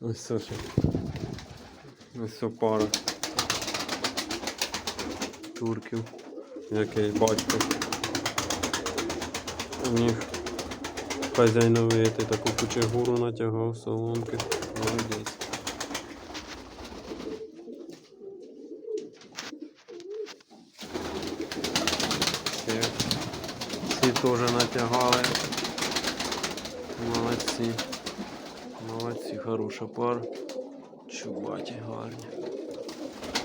Ось ще. Ось пара. Турків. Який батько. У них хазяйновити таку кучегуру натягав, соломки. Молодець. Ці теж натягали. Молодці. Молодці, хороша пара. Чубаті гарні.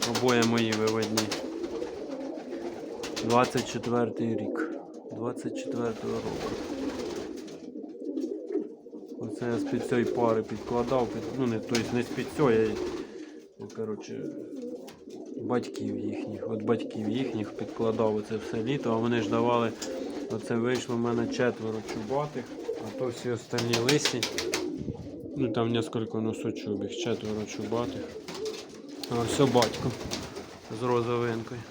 Обоє мої виводні. 24 рік. 24 року. Оце я з-під цієї пари підкладав, під, ну не, тобто не з-під цієї, я, ну, коротше, батьків їхніх, от батьків їхніх підкладав оце все літо, а вони ж давали, оце вийшло в мене четверо чубатих, а то всі остальні лисі. Ну там несколько носочубих, четверо чубатих. А все батько з розовинкою.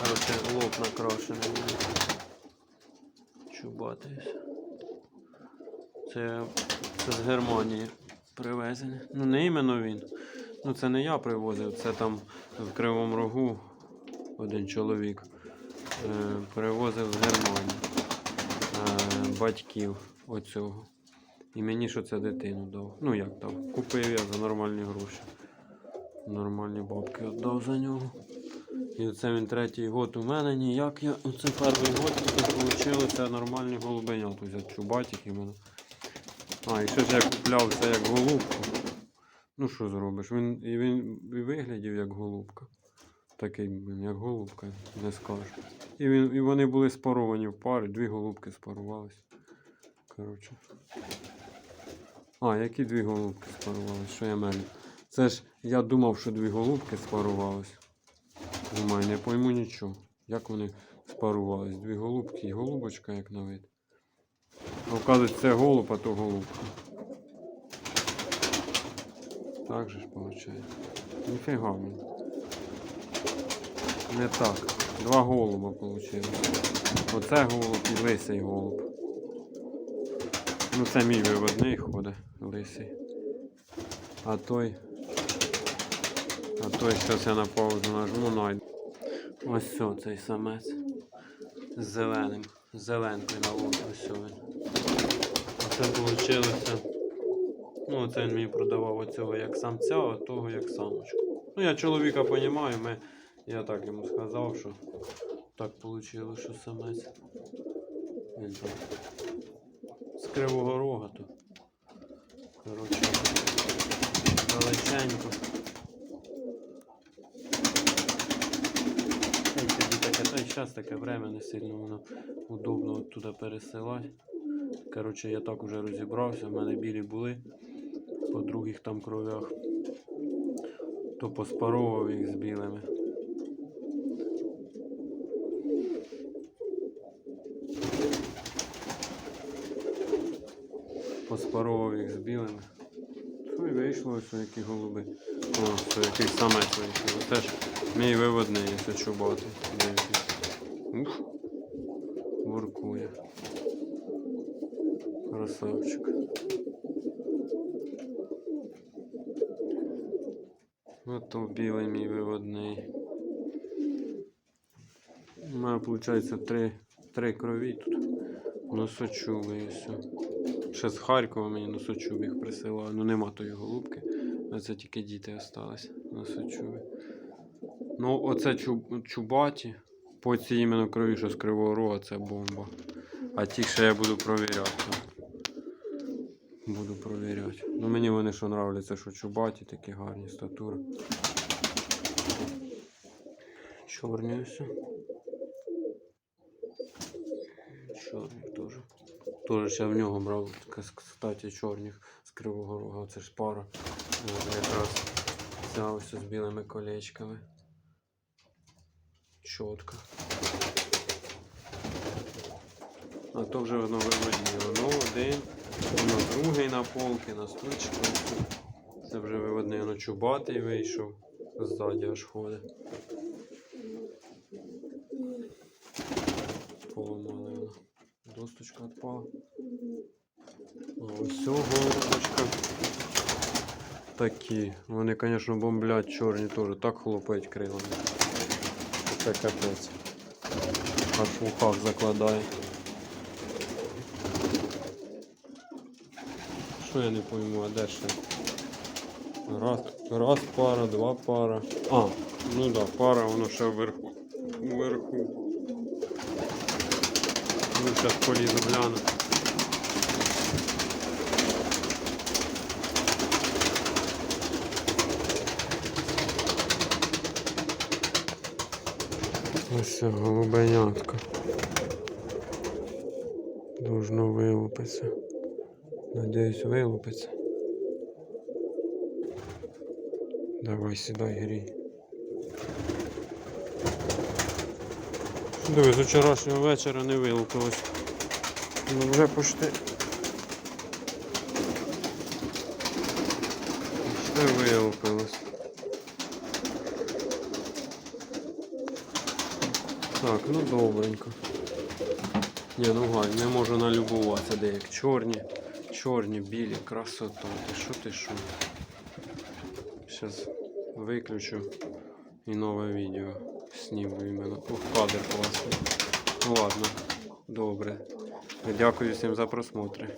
Короче, лоб накрашений. Чубатий. Це, це з Германії привезене. Ну не іменно він. Ну це не я привозив, це там в Кривому Рогу один чоловік е, привозив з Германії е, батьків оцього. І мені що це дитину дав. Ну як дав? Купив я за нормальні гроші. Нормальні бабки віддав за нього. І це він третій год у мене ніяк я. Оце перший год вийшло нормальні голубенят взяти чубатик іменно. А, і ще ж я купляв це як голубку. Ну що зробиш? Він і він і виглядів як голубка. Такий, як голубка, не скажеш. І, він, і вони були спаровані в парі, дві голубки спарувались. Коротше. А, які дві голубки спарувались? Що я мелю? Це ж я думав, що дві голубки спарувались. Думаю, не пойму нічого. Як вони спарувались? Дві голубки і голубочка, як на вид. А Вказують, це голуб, а то голубка. Так же ж виходить. Ніфіга мені. Не так. Два голуба вийшло. Оце голуб і лисий голуб. Ну це виводний ходить, лисий. А той. А той щось я на паузу нажму найду. Ось все, цей самець. З зеленим. Зеленкою на лоб. Ось він. Оце вийшло. Ну, це він мені продавав оцього як самця, а того як самочку. Ну, я чоловіка розумію, ми... я так йому сказав, що так вийшло, що самець. Він там з кривого рога то. Коротше, далеченько. Та й тоді таке, время не сильно воно удобно от туди пересилати. Коротше, я так уже розібрався, в мене білі були по других там кровях. То поспаровував їх з білими. Поспаровував з білими. Що і вийшло, ось які голуби. О, це який самець вийшов. Теж мій виводний, якщо чубати. Дивіться. Ух. Воркує. Красавчик. Ото білий мій виводний. У мене виходить три, три крові тут. Носочуби і все. Ще з Харкова мені носочуб їх присилали. Ну нема тої голубки. Це тільки діти осталось. Носочуби. Ну, оце чуб, чубаті. По цій іменно крові, що з Кривого Рога, це бомба. А ті ще я буду провіряти. Буду провіряти. Ну мені вони що нравляться, що чубаті такі гарні статури. Чорні ось. Чорні теж. Теж ще в нього брав, кстати, чорних з Кривого Рога. Це ж пара. Е, Якраз ця з білими колечками. Чітко. А то вже воно виводні. Воно один, воно другий на полки, на стульчику. Це вже виводний, воно чубатий вийшов. Ззаді аж ходить. Поламали воно. Досточка відпала. А ось голубочка. такі. Вони, звісно, бомблять чорні теж. Так хлопають крилами. Це капець. Аж в ухах закладає. Що я не пойму, а де ще? Раз, раз пара, два пара. А, ну да, пара, воно ще вверху. Вверху. Ну, зараз полізу гляну. Ось голубенятка. Должно вилупитися. Надіюсь, вилупиться. Давай сідай, грій. Диви, з вчорашнього вечора не вилупилось. Ну вже почти. Почти вилупилось. Так, ну добренько. Ні, ну гай, не можу налюбуватися, де як чорні, чорні, білі, красота. Ти що ти що? Зараз виключу і нове відео сніму іменно. Ух, кадр класний. Ну ладно, добре. Дякую всім за просмотри.